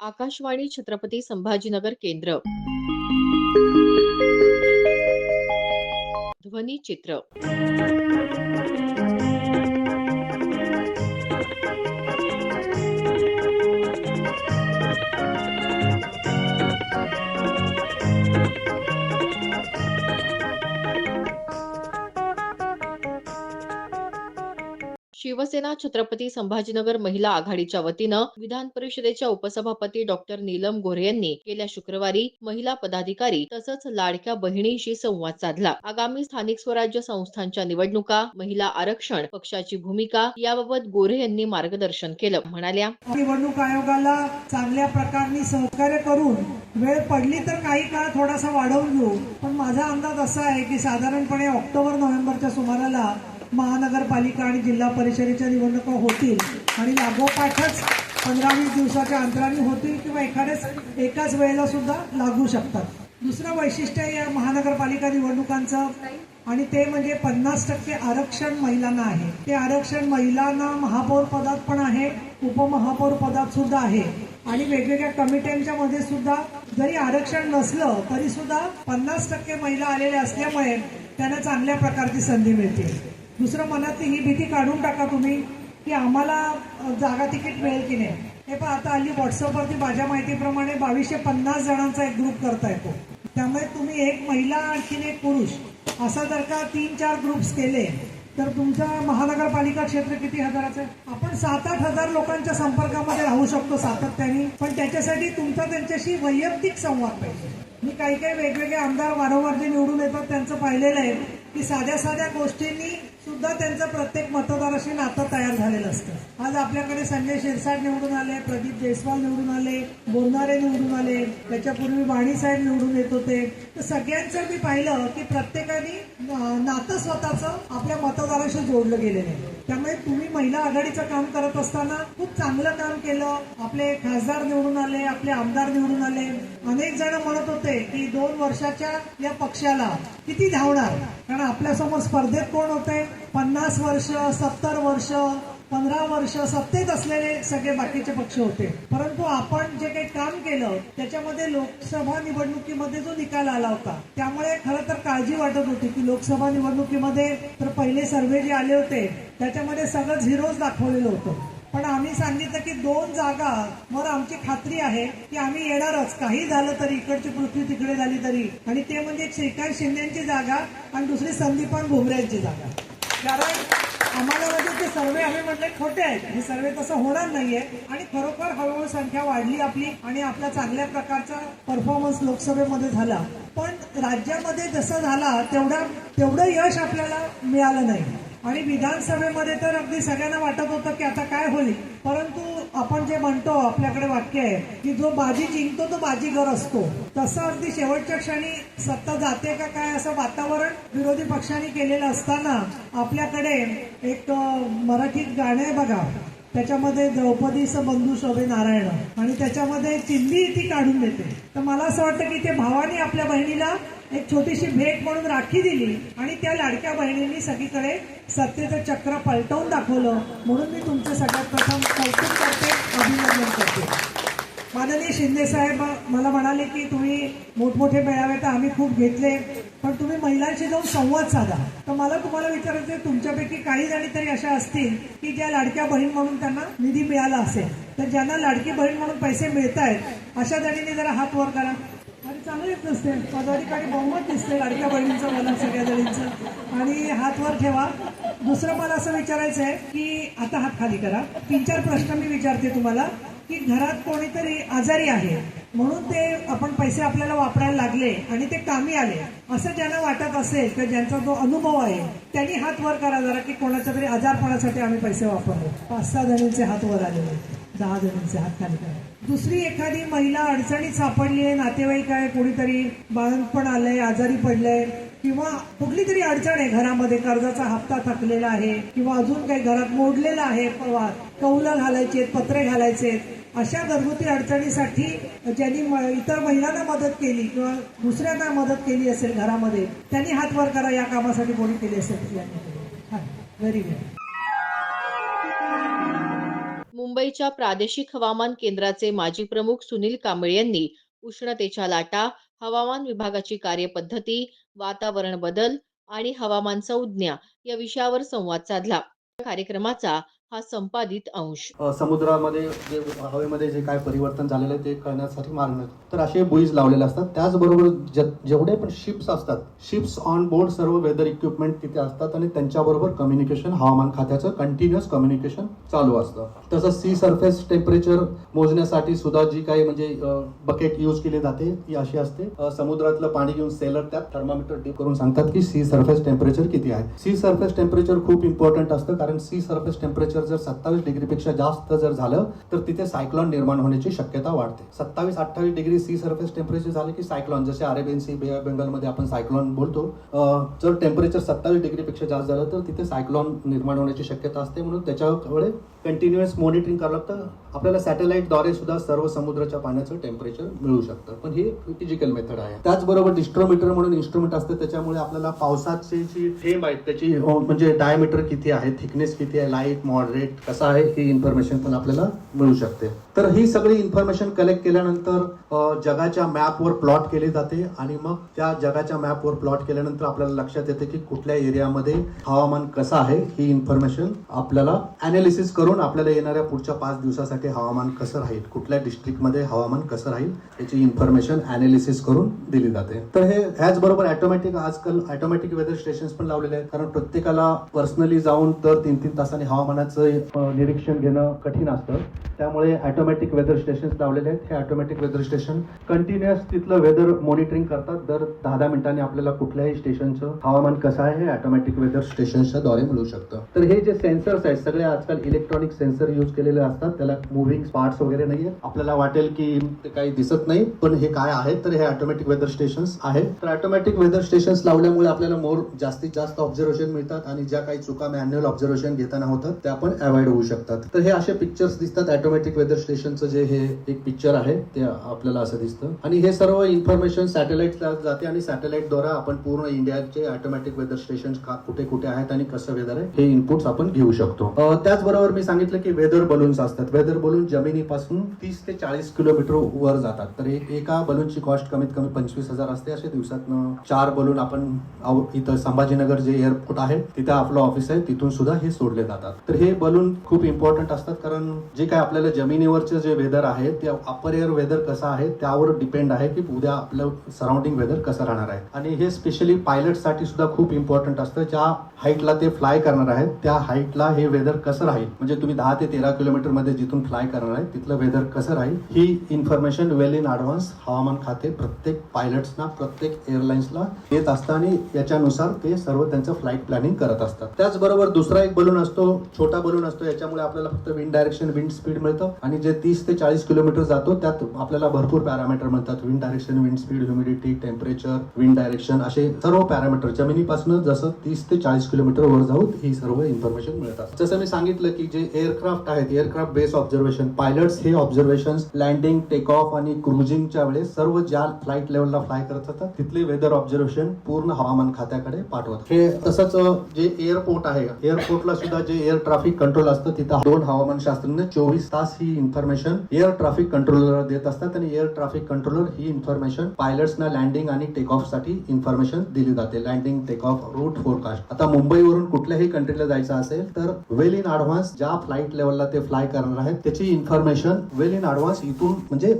आकाशवाणी छत्रपती संभाजीनगर केंद्र. ध्वनी चित्र. शिवसेना छत्रपती संभाजीनगर महिला आघाडीच्या वतीनं विधान परिषदेच्या उपसभापती डॉक्टर नीलम गोरे यांनी गेल्या शुक्रवारी महिला पदाधिकारी तसंच लाडक्या बहिणीशी संवाद साधला. आगामी स्थानिक स्वराज्य संस्थांच्या निवडणुका महिला आरक्षण पक्षाची भूमिका याबाबत गोरे यांनी मार्गदर्शन केलं. म्हणाल्या निवडणूक आयोगाला चांगल्या प्रकारे सहकार्य करून वेळ पडली तर काही काळ थोडासा वाढवून घेऊ. पण माझा अंदाज असा आहे की साधारणपणे ऑक्टोबर नोव्हेंबरच्या सुमाराला महानगरपालिका आणि जिल्हा परिषदेच्या निवडणुका होतील आणि लागोपाठच पंधरा वीस दिवसाच्या अंतराने होतील किंवा एखाद्याच एकाच वेळेला सुद्धा लागू शकतात. दुसरं वैशिष्ट्य आहे या महानगरपालिका निवडणुकांचं आणि ते म्हणजे पन्नास टक्के आरक्षण महिलांना आहे. ते आरक्षण महिलांना महापौर पदात पण आहे उपमहापौर पदात सुद्धा आहे. आणि वेगवेगळ्या कमिट्यांच्या मध्ये सुद्धा जरी आरक्षण नसलं तरी सुद्धा पन्नास टक्के महिला आलेल्या असल्यामुळे त्यांना चांगल्या प्रकारची संधी मिळते. दुसरं मनातली ही भीती काढून टाका तुम्ही की आम्हाला जागा तिकीट मिळेल की नाही. हे पण आता हल्ली व्हॉट्सअपवरती माझ्या माहितीप्रमाणे बावीसशे पन्नास जणांचा एक ग्रुप करता येतो त्यामुळे तुम्ही एक महिला आणखीन एक पुरुष असा जर का तीन चार ग्रुप्स केले तर तुमचा महानगरपालिका क्षेत्र किती हजाराचं आहे? आपण सात आठ हजार लोकांच्या संपर्कामध्ये राहू शकतो सातत्याने पण त्याच्यासाठी तुमचा त्यांच्याशी वैयक्तिक संवाद पाहिजे. मी काही काही वेगवेगळे आमदार वारंवार जे निवडून येतात त्यांचं पाहिलेलं आहे की साध्या साध्या गोष्टींनी सुद्धा त्यांचं प्रत्येक मतदाराशी नातं तयार झालेलं असतं. आज आपल्याकडे संजय शिरसाट निवडून आले प्रदीप जयस्वाल निवडून आले बोलणारे निवडून आले त्याच्यापूर्वी वाणी साहेब निवडून येत होते. तर सगळ्यांचं मी पाहिलं की प्रत्येकाने नातं स्वतःचं आपल्या मतदाराशी जोडलं गेलेलं आहे. त्यामुळे तुम्ही महिला आघाडीचं काम करत असताना खूप चांगलं काम केलं. आपले खासदार निवडून आले आपले आमदार निवडून आले. अनेक जण म्हणत होते की दोन वर्षाच्या या पक्षाला किती धावणार? कारण आपल्यासमोर स्पर्धेत कोण होते? पन्नास वर्ष सत्तर वर्ष पंधरा वर्ष सत्तेत असलेले सगळे बाकीचे पक्ष होते. परंतु आपण जे काही काम केलं त्याच्यामध्ये लोकसभा निवडणुकीमध्ये जो निकाल आला होता त्यामुळे खरं तर काळजी वाटत होती की लोकसभा निवडणुकीमध्ये तर पहिले सर्वे जे आले होते त्याच्यामध्ये सगळं झिरोच दाखवलेलं होतं. पण आम्ही सांगितलं की दोन जागा वर आमची खात्री आहे की आम्ही येणारच. काही झालं तरी इकडची पृथ्वी तिकडे झाली तरी. आणि ते म्हणजे श्रीकांत शिंदेची जागा आणि दुसरी संदीपान भुमरेंची जागा. कारण आम्हाला म्हणजे ते सर्वे आम्ही म्हटले खोटे आहेत. हे सर्वे तसं होणार नाहीये. आणि खरोखर हळूहळू संख्या वाढली आपली आणि आपला चांगल्या प्रकारचा परफॉर्मन्स लोकसभेमध्ये झाला. पण राज्यामध्ये जसं झाला तेवढा तेवढं यश आपल्याला मिळालं नाही. आणि विधानसभेमध्ये तर अगदी सगळ्यांना वाटत होतं की आता काय होईल. परंतु आपण जे म्हणतो आपल्याकडे वाक्य आहे की जो बाजी जिंकतो तो बाजीगर असतो. तसं अगदी शेवटच्या क्षणी सत्ता जाते का काय असं वातावरण विरोधी पक्षांनी केलेलं असताना आपल्याकडे एक मराठीत गाणं आहे बघा. त्याच्यामध्ये द्रौपदीचं बंधू शोभे नारायण. आणि त्याच्यामध्ये चिंदी ती काढून देते. तर मला असं वाटतं की ते भावाने आपल्या बहिणीला एक छोटीशी भेट म्हणून राखी दिली आणि त्या लाडक्या बहिणींनी सगळीकडे सत्तेचं चक्र पलटवून दाखवलं म्हणून मी तुमचं सगळ्यात प्रथम कौतुक करते अभिनंदन करते. माननीय शिंदे साहेब मला म्हणाले की तुम्ही मोठमोठे मेळावे तर आम्ही खूप घेतले पण तुम्ही महिलांशी जाऊन संवाद साधा. तर मला तुम्हाला विचारायचं आहे, तुमच्यापैकी काही जणी तरी अशा असतील की ज्या लाडक्या बहीण म्हणून त्यांना निधी मिळाला असेल. तर ज्यांना लाडकी बहीण म्हणून पैसे मिळत आहेत अशा जणींनी जरा हात वर करा आणि नसते नसते. ठिकाणी बहुमत दिसते लाडक्या बहिणींचं मला सगळ्या जणींचं आणि हात वर ठेवा. दुसरं मला असं विचारायचं आहे की आता हात खाली करा. तीन चार प्रश्न मी विचारते तुम्हाला की घरात कोणीतरी आजारी आहे म्हणून ते आपण पैसे आपल्याला वापरायला लागले आणि ते कामी आले. असं ज्यांना वाटत असेल किंवा ज्यांचा जो अनुभव आहे त्यांनी हात वर करा जरा की कोणाच्या तरी आजारपणासाठी आम्ही पैसे वापरले पाच सहा जणींचे हात वर आलेले दहा जणींचे हात खाली करा. दुसरी एखादी महिला अडचणीत सापडली आहे नातेवाईक आहे कोणीतरी बाळंतपण आलंय आजारी पडलंय किंवा कुठली तरी अडचण आहे घरामध्ये कर्जाचा हप्ता थकलेला आहे किंवा अजून काही घरात मोडलेला आहे कौलं घालायचे पत्रे घालायचे अशा घरगुती अडचणीसाठी ज्यांनी म- इतर महिलांना मदत केली किंवा दुसऱ्यांना मदत केली असेल घरामध्ये त्यांनी हात वर करा या कामासाठी कोणी केली असेल व्हेरी गुड मुंबईच्या प्रादेशिक हवामान केंद्राचे माजी प्रमुख सुनील कांबळे यांनी उष्णतेच्या लाटा हवामान विभागाची कार्यपद्धती वातावरण बदल आणि हवामान संज्ञा या विषयावर संवाद साधला. कार्यक्रमाचा हा संपादित अंश. समुद्रामध्ये जे हवेमध्ये जे काय परिवर्तन झालेलं आहे ते कळण्यासाठी मार्ग तर असे बुईज लावलेले असतात. त्याचबरोबर जेवढे पण शिप्स असतात शिप्स ऑन बोर्ड सर्व वेदर इक्विपमेंट तिथे असतात आणि त्यांच्याबरोबर कम्युनिकेशन हवामान खात्याचं कंटिन्युअस कम्युनिकेशन चालू असतं. तसंच सी सरफेस टेम्परेचर मोजण्यासाठी सुद्धा जी काही म्हणजे बकेट यूज केली जाते ती अशी असते. समुद्रातलं पाणी घेऊन सेलर त्यात थर्मामीटर डीप करून सांगतात की सी सरफेस टेम्परेचर किती आहे. सी सरफेस टेम्परेचर खूप इम्पॉर्टंट असतं कारण सी सरफेस टेम्परेचर जर सत्तावीस डिग्रीपेक्षा जास्त जर झालं तर तिथे सायक्लॉन निर्माण होण्याची शक्यता वाढते. सत्तावीस अठ्ठावीस डिग्री सी सर्फेस टेम्परेचर झालं की सायक्लॉन जसे अरेबियन सी बे ऑफ बेंगलमध्ये आपण सायक्लॉन बोलतो जर टेम्परेचर सत्तावीस डिग्रीपेक्षा जास्त झालं तर तिथे सायक्लॉन निर्माण होण्याची शक्यता असते म्हणून त्याच्याकडे कंटिन्युअस मॉनिटरिंग करावं लागतं. आपल्याला सॅटेलाईटद्वारे सुद्धा सर्व समुद्राच्या पाण्याचं टेम्परेचर मिळू शकतं. पण ही फिजिकल मेथड आहे. त्याचबरोबर डिस्ट्रोमीटर म्हणून इन्स्ट्रुमेंट असते त्याच्यामुळे आपल्याला पावसाची जी थेंब आहेत त्याची हो, म्हणजे डायमीटर किती आहे थिकनेस किती आहे लाइट मॉडरेट कसं आहे ही इन्फॉर्मेशन पण आपल्याला मिळू शकते. तर ही सगळी इन्फॉर्मेशन कलेक्ट केल्यानंतर जगाच्या मॅपवर प्लॉट केली जाते आणि मग त्या जगाच्या मॅपवर प्लॉट केल्यानंतर आपल्याला लक्षात येते की कुठल्या एरियामध्ये हवामान कसं आहे ही इन्फॉर्मेशन आपल्याला अनालिसिस करून आपल्याला येणाऱ्या पुढच्या पाच दिवसासाठी हवामान कसं राहील कुठल्या डिस्ट्रिक्टमध्ये हवामान कसं राहील याची इन्फॉर्मेशन अनालिसिस करून दिली जाते. तर हे ह्याचबरोबर ऑटोमॅटिक आजकाल ऑटोमॅटिक वेदर स्टेशन पण लावलेले आहेत. कारण प्रत्येकाला पर्सनली जाऊन तर तीन तीन तासांनी हवामानाचं निरीक्षण घेणं कठीण असतं. त्यामुळे ऑटोमॅटिक वेदर स्टेशन लावलेले आहेत. हे ऑटोमॅटिक वेदर स्टेशन कंटिन्युअस तिथलं वेदर मॉनिटरिंग करतात. दर दहा दहा मिनिटांनी आपल्याला कुठल्याही स्टेशनचं हवामान कसं आहे हे ऑटोमॅटिक वेदर स्टेशनच्या द्वारे मिळू शकतं. तर हे जे सेन्सर्स आहेत सगळे आजकाल इलेक्ट्रॉनिक सेन्सर यूज केलेले असतात. त्याला मुव्हिंग पार्ट्स वगैरे नाहीये. आपल्याला वाटेल की ते काही दिसत नाही पण हे काय आहे तर हे ऑटोमॅटिक वेदर स्टेशन्स आहे तर ऑटोमॅटिक वेदर स्टेशन्स लावल्यामुळे आपल्याला मोर जास्तीत जास्त ऑब्झर्वेशन मिळतात आणि ज्या काही चुका मॅन्युअल ऑब्झर्वेशन घेताना होतात त्या पण अवॉइड होऊ शकतात. तर हे असे पिक्चर्स दिसतात ऑटोमॅटिक वेदर स्टेशन स्टेशनचं जे हे एक पिक्चर आहे ते आपल्याला असं दिसतं. आणि हे सर्व इन्फॉर्मेशन सॅटेलाइटला जाते आणि सॅटेलाइटद्वारा आपण पूर्ण इंडियाचे ऑटोमॅटिक वेदर स्टेशन कुठे कुठे आहेत आणि कसं वेदर आहे हे इनपुट्स आपण घेऊ शकतो. त्याचबरोबर मी सांगितलं की वेदर बलून्स असतात. वेदर बलून जमिनीपासून तीस ते चाळीस किलोमीटर वर जातात. तर एका बलूनची कॉस्ट कमीत कमी पंचवीस हजार असते. असे दिवसातनं चार बलून आपण इथं संभाजीनगर जे एअरपोर्ट आहे तिथे आपलं ऑफिस आहे. तिथून सुद्धा हे सोडले जातात. तर हे बलून खूप इम्पॉर्टंट असतात. कारण जे काय आपल्याला जमिनीवर जमिनीवरचे जे वेदर आहे ते अपर एअर वेदर कसं आहे त्यावर डिपेंड आहे की उद्या आपलं सराउंडिंग वेदर कसं राहणार आहे. आणि हे स्पेशली पायलटसाठी सुद्धा खूप इम्पॉर्टंट असतं. ज्या हाईटला ते फ्लाय करणार आहेत त्या हाईटला हे वेदर कसं राहील? म्हणजे तुम्ही दहा ते तेरा किलोमीटरमध्ये जिथून फ्लाय करणार आहे तिथलं वेदर कसं राहील? ही इन्फॉर्मेशन वेल इन ऍडव्हान्स हवामान खाते प्रत्येक पायलट्सना प्रत्येक एअरलाइन्सला देत असतं आणि याच्यानुसार ते सर्व त्यांचं फ्लाईट प्लॅनिंग करत असतात. त्याचबरोबर दुसरा एक बलून असतो छोटा बलून असतो याच्यामुळे आपल्याला फक्त विंड डायरेक्शन विंड स्पीड मिळतं. आणि म्हणजे तीस ते चाळीस किलोमीटर जातो त्यात आपल्याला भरपूर पॅरामीटर म्हणतात. Wind direction wind speed humidity temperature wind direction असे सर्व पॅरामीटर जमिनीपासून जसं तीस ते चाळीस किलोमीटर वर जाऊन ही सर्व इन्फॉर्मेशन मिळतात. जसं मी सांगितलं की जे एअरक्राफ्ट आहेत एअरक्राफ्ट बेस ऑब्झर्वेशन पायलट्स हे ऑब्झर्वेशन लँडिंग टेक ऑफ आणि क्रुझिंगच्या वेळेस सर्व ज्या फ्लाईट लेवलला फ्लाय करत असतात तिथले वेदर ऑब्झर्वेशन पूर्ण हवामान खात्याकडे पाठवत हे तसंच जे एअरपोर्ट आहे एअरपोर्टला सुद्धा जे एअर ट्रॅफिक कंट्रोल असतं तिथं दोन हवामान शास्त्रज्ञ चोवीस तास ही इन्फॉर्मेशन एअर ट्रॅफिक कंट्रोलर देत असतात आणि एअर ट्रॅफिक कंट्रोलर ही इन्फॉर्मेशन पायलट्सना लँडिंग आणि टेक ऑफसाठी इन्फॉर्मेशन दिली जाते. Landing take off route forecast आता मुंबईवरून कुठल्याही कंट्रीला जायचं असेल तर वेल इन ऍडव्हान्स ज्या फ्लाईट लेवलला ते फ्लाय करणार आहेत त्याची इन्फॉर्मेशन वेल इन ऍडव्हान्स इथून म्हणजे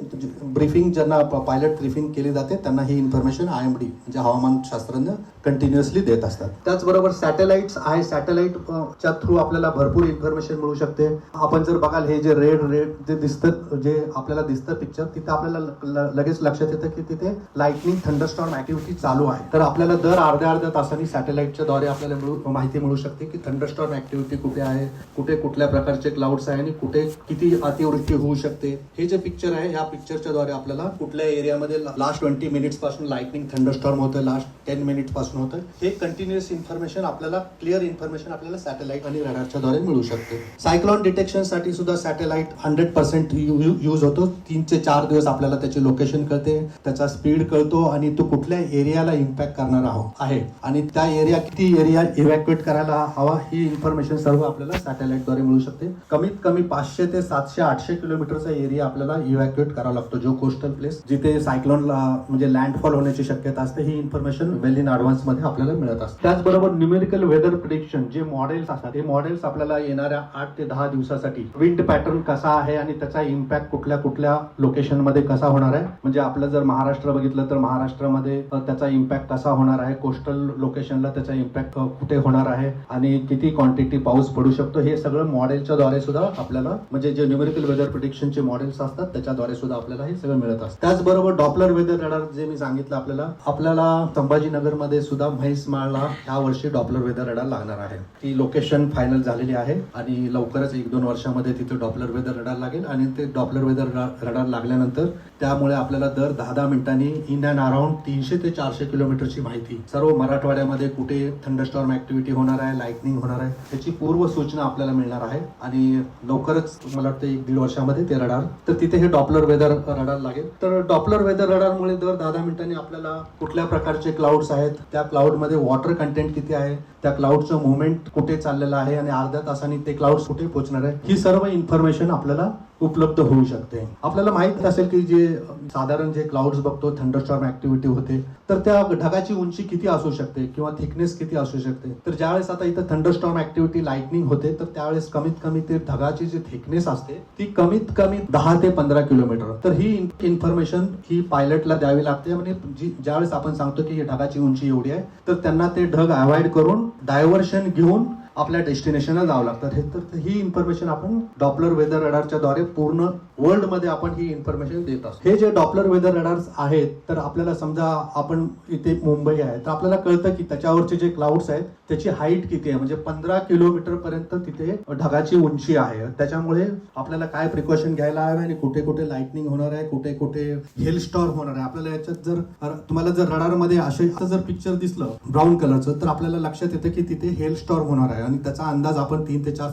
ब्रीफिंग ज्यांना पायलट ब्रीफिंग केली जाते त्यांना ही इन्फॉर्मेशन आय एम डी म्हणजे हवामान शास्त्रज्ञ कंटिन्युअसली देत असतात. त्याचबरोबर सॅटेलाइट्स आहे. सॅटेलाइट च्या थ्रू आपल्याला भरपूर इन्फॉर्मेशन मिळू शकते. आपण जर बघाल हे जे रेड रेड जे दिसतं जे आपल्याला दिसतं पिक्चर तिथे आपल्याला लगेच लक्षात येतं की तिथे लाइटनिंग थंडरस्टॉर्म ऍक्टिव्हिटी चालू आहे. तर आपल्याला दर अर्ध्या अर्ध्या तासांनी सॅटेलाइटच्या द्वारे आपल्याला मिळू माहिती मिळू शकते की थंडरस्टॉर्म ऍक्टिव्हिटी कुठे आहे कुठे कुठल्या प्रकारचे क्लाउड्स आहे आणि कुठे किती अतिवृष्टी होऊ शकते. हे जे पिक्चर आहे या पिक्चरच्या द्वारे आपल्याला कुठल्या एरियामध्ये लास्ट ट्वेंटी मिनिट्सपासून लाइटनिंग थंडरस्टॉर्म होतं लास्ट टेन मिनिट्सपासून होतं. हे कंटिन्युअस इन्फॉर्मेशन आपल्याला क्लिअर इन्फॉर्मेशन आपल्याला सॅटेलाइट आणि रडारच्या द्वारे मिळू शकते. सायक्लॉन डिटेक्शनसाठी सुद्धा सॅटेलाइट हंड्रेड पर्सेंट यूज होतो. तीन ते चार दिवस आपल्याला त्याची लोकेशन कळते त्याचा स्पीड कळतो आणि तो कुठल्या एरियाला इम्पॅक्ट करणार आहो आहे. आणि त्या एरिया किती एरिया इव्हॅक्युएट करायला हवा ही इन्फॉर्मेशन सर्व आपल्याला सॅटेलाइटद्वारे मिळू शकते. कमीत कमी पाचशे ते सातशे आठशे किलोमीटरचा एरिया आपल्याला इव्हॅक्युएट करावा लागतो जो कोस्टल प्लेस जिथे सायक्लोनला म्हणजे लँडफॉल होण्याची शक्यता असते ही इन्फॉर्मेशन वेल इन ऍडव्हान्समध्ये आपल्याला मिळत असते. त्याचबरोबर न्यूमेरिकल वेदर प्रिडिक्शन जे मॉडेल्स असतात हे मॉडेल्स आपल्याला येणाऱ्या आठ ते दहा दिवसासाठी विंड पॅटर्न कसा आहे आणि आणि त्याचा इम्पॅक्ट कुठल्या कुठल्या लोकेशनमध्ये कसा होणार आहे? म्हणजे आपलं जर महाराष्ट्र बघितलं तर महाराष्ट्रामध्ये त्याचा इम्पॅक्ट कसा होणार आहे? कोस्टल लोकेशनला त्याचा इम्पॅक्ट कुठे होणार आहे? आणि किती क्वांटिटी पाऊस पडू शकतो? हे सगळं मॉडेलच्या द्वारे सुद्धा आपल्याला म्हणजे जे न्यूमेरिकल वेदर प्रिडिक्शनचे मॉडेल्स असतात त्याच्याद्वारे सुद्धा आपल्याला हे सगळं मिळत असतं. त्याचबरोबर डॉपलर वेदर रडार जे मी सांगितलं आपल्याला आपल्याला संभाजीनगरमध्ये सुद्धा म्हैसमाळला ह्या वर्षी डॉपलर वेदर रडार लागणार आहे. ती लोकेशन फायनल झालेली आहे आणि लवकरच एक दोन वर्षामध्ये तिथे डॉपलर वेदर रडार लागेल. आणि ते डॉपलर वेदर रडार लागल्यानंतर त्यामुळे आपल्याला दर दहा दहा मिनिटांनी इन अँड अराउंड तीनशे ते चारशे किलोमीटरची माहिती. सर्व मराठवाड्यामध्ये कुठे थंडस्टॉर्म ऍक्टिव्हिटी होणार आहे लाइटनिंग होणार आहे त्याची पूर्व सूचना आपल्याला मिळणार आहे आणि लवकरच मला वाटतं एक दीड वर्षामध्ये ते रडार. तर तिथे हे डॉपलर वेदर रडार लागेल. तर डॉपलर वेदर रडारमुळे दर दहा दहा मिनिटांनी आपल्याला कुठल्या प्रकारचे क्लाउड्स आहेत त्या क्लाउडमध्ये वॉटर कंटेंट किती आहे त्या क्लाउडचं मुवमेंट कुठे चाललेलं आहे आणि अर्ध्या तासांनी ते क्लाउड्स कुठे पोहोचणार आहे ही सर्व इन्फॉर्मेशन आपल्याला उपलब्ध होऊ शकते. आपल्याला माहीत असेल की जे साधारण जे क्लाउड्स बघतो थंडरस्टॉर्म ऍक्टिव्हिटी होते तर त्या ढगाची उंची किती असू शकते किंवा थिकनेस किती असू शकते? तर ज्यावेळेस आता इथं थंडरस्टॉर्म ऍक्टिव्हिटी लाइटनिंग होते तर त्यावेळेस कमीत कमी ते ढगाची जी थिकनेस असते ती कमीत कमी दहा ते पंधरा किलोमीटर. तर ही इन्फॉर्मेशन ही पायलटला द्यावी लागते म्हणजे जी ज्यावेळेस आपण सांगतो की ढगाची उंची एवढी आहे तर त्यांना ते ढग अवॉइड करून डायव्हर्शन घेऊन आपल्या डेस्टिनेशनला जावं लागतं. हे तर ही इन्फॉर्मेशन आपण डॉपलर वेदर रडारच्या द्वारे पूर्ण वर्ल्डमध्ये आपण ही इन्फॉर्मेशन देत असतो. हे जे डॉपलर वेदर रडार्स आहेत तर आपल्याला समजा आपण इथे मुंबई आहे तर आपल्याला कळतं की त्याच्यावरचे जे क्लाउड्स आहेत त्याची हाईट किती आहे? म्हणजे पंधरा किलोमीटर पर्यंत तिथे ढगाची उंची आहे. त्याच्यामुळे आपल्याला काय प्रिकॉशन घ्यायला हवे आणि कुठे कुठे लाइटनिंग होणार आहे कुठे कुठे हेल स्टॉर्म होणार आहे? आपल्याला याच्यात जर तुम्हाला जर रडारमध्ये असे असं जर पिक्चर दिसलं ब्राऊन कलरचं तर आपल्याला लक्षात येतं की तिथे हेल स्टॉर्म होणार आहे. आणि त्याचा अंदाज आपण तीन ते चार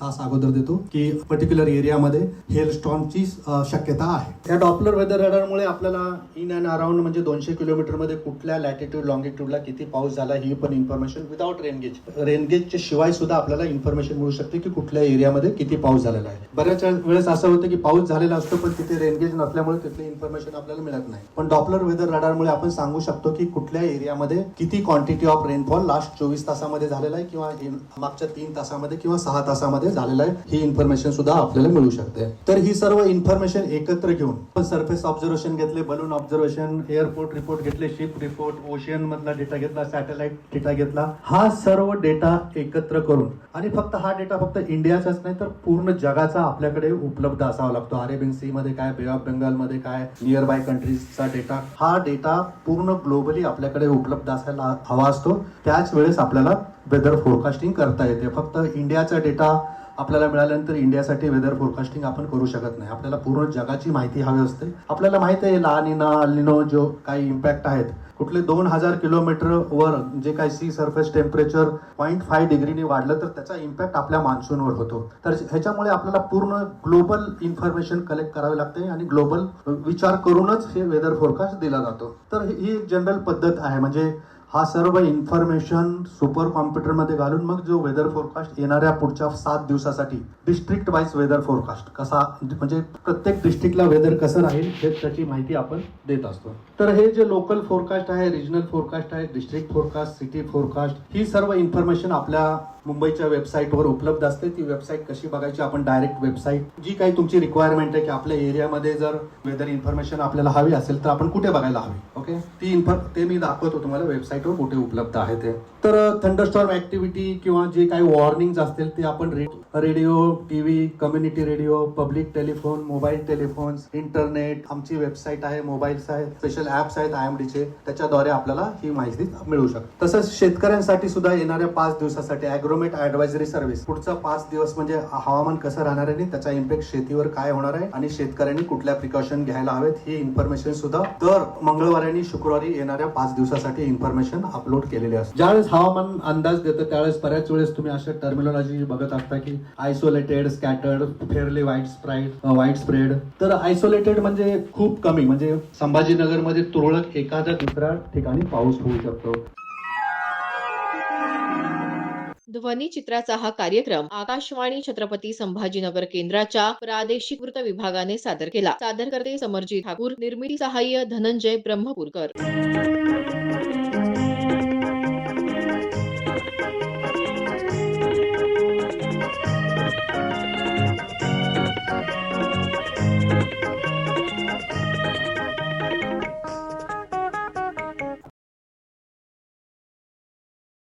तास अगोदर देतो की पर्टिक्युलर एरियामध्ये हेल स्टॉर्मची शक्यता आहे. त्या डॉपलर वेदर रडारमुळे आपल्याला इन अँड अराउंड म्हणजे दोनशे किलोमीटरमध्ये कुठल्या लॅटिट्यूड लॉंगिट्यूडला किती पाऊस झाला ही पण इन्फॉर्मेशन विदाउट रेनगेज रेनगेजच्या शिवाय सुद्धा आपल्याला इन्फॉर्मेशन मिळू शकते की कुठल्या एरियामध्ये किती पाऊस झालेला आहे. बऱ्याच वेळेस असं होतं की पाऊस झालेला असतो पण तिथे रेनगेज नसल्यामुळे तिथली इन्फॉर्मेशन आपल्याला मिळत नाही. पण डॉपलर वेदर रडारमुळे आपण सांगू शकतो की कुठल्या एरियामध्ये किती क्वांटिटी ऑफ रेनफॉल लास्ट चोवीस तासामध्ये झालेला आहे किंवा मागच्या तीन तासामध्ये किंवा सहा तासामध्ये झालेला आहे. ही इन्फॉर्मेशन सुद्धा आपल्याला मिळू शकते. तर ही सर्व इन्फॉर्मेशन एकत्र घेऊन सरफेस ऑब्झर्वेशन घेतले बलून ऑब्झर्वेशन एअरपोर्ट रिपोर्ट घेतले शिप रिपोर्ट ओशियन मधला डेटा घेतला सॅटेलाइट डेटा घेतला. हा सर्व डेटा एकत्र करून आणि फक्त हा डेटा फक्त इंडियाचाच नाही तर पूर्ण जगाचा आपल्याकडे उपलब्ध असावा लागतो. अरेबियन सी मध्ये काय बे ऑफ बेंगाल मध्ये काय नियर बाय कंट्रीजचा डेटा हा डेटा पूर्ण ग्लोबली आपल्याकडे उपलब्ध असायला हवा असतो. त्याच वेळेस आपल्याला वेदर फोरकास्टिंग करता येते. फक्त इंडियाचा डेटा आपल्याला मिळाल्यानंतर इंडियासाठी वेदर फोरकास्टिंग आपण करू शकत नाही. आपल्याला पूर्ण जगाची माहिती हवी असते. आपल्याला माहिती आहे लानिना अलिनो जो काही इम्पॅक्ट आहेत. कुठले दोन हजार किलोमीटर वर जे काही sea surface temperature point five डिग्रीने वाढलं तर त्याचा इम्पॅक्ट आपल्या मान्सूनवर होतो. तर ह्याच्यामुळे आपल्याला पूर्ण ग्लोबल इन्फॉर्मेशन कलेक्ट करावे लागते आणि ग्लोबल विचार करूनच हे वेदर फोरकास्ट दिला जातो. तर ही एक जनरल पद्धत आहे. म्हणजे हा सर्व इन्फॉर्मेशन सुपर कॉम्प्युटरमध्ये घालून मग जो वेदर फोरकास्ट येणाऱ्या पुढच्या सात दिवसासाठी डिस्ट्रिक्ट वाईज वेदर फोरकास्ट कसा म्हणजे प्रत्येक डिस्ट्रिक्टला वेदर कसं राहील हे त्याची माहिती आपण देत असतो. तर हे जे लोकल फोरकास्ट आहे रिजनल फोरकास्ट आहे डिस्ट्रिक्ट फोरकास्ट सिटी फोरकास्ट ही सर्व इन्फॉर्मेशन आपल्या मुंबईच्या वेबसाईटवर उपलब्ध असते. ती वेबसाईट कशी बघायची आपण डायरेक्ट वेबसाईट जी काही तुमची रिक्वायरमेंट आहे की आपल्या एरियामध्ये जर वेदर इन्फॉर्मेशन आपल्याला हवी असेल तर आपण कुठे बघायला हवी ओके ती इन्फॉर ते मी दाखवतो तुम्हाला वेबसाईटवर कुठे उपलब्ध आहे ते. तर थंडरस्टॉर्म ऍक्टिव्हिटी किंवा जे काही वॉर्निंग असतील ते आपण radio TV community radio public telephone mobile telephones internet आमची वेबसाईट आहे मोबाईल्स आहेत स्पेशल ऍप्स आहेत आय एम डीचे त्याच्याद्वारे आपल्याला ही माहिती मिळू शकते. तसंच शेतकऱ्यांसाठी सुद्धा येणाऱ्या पाच दिवसासाठी अॅग्रो ॲग्रोमेट ॲडवायझरी सर्व्हिस. पुढचा पाच दिवस म्हणजे हवामान कसं राहणार आहे आणि त्याचा इम्पॅक्ट शेतीवर काय होणार आहे आणि शेतकऱ्यांनी कुठल्या प्रिकॉशन घ्यायला हवेत ही इन्फॉर्मेशन सुद्धा दर मंगळवारी आणि शुक्रवारी येणाऱ्या पाच दिवसासाठी इन्फॉर्मेशन अपलोड केलेली असते. ज्यावेळेस हवामान अंदाज देतं त्यावेळेस बऱ्याच वेळेस तुम्ही अशा टर्मिनॉलॉजी बघत असता की isolated scattered fairly widespread widespread तर आयसोलेटेड म्हणजे खूप कमी म्हणजे संभाजीनगरमध्ये तुरळक एखाद्या दुसऱ्या ठिकाणी पाऊस होऊ शकतो. ध्वनी चित्राचा हा कार्यक्रम आकाशवाणी छत्रपती संभाजीनगर केंद्राच्या प्रादेशिक वृत्त विभागाने सादर केला. सादरकर्ते समरजी ठाकूर. निर्मिती सहाय्य धनंजय ब्रह्मपूरकर.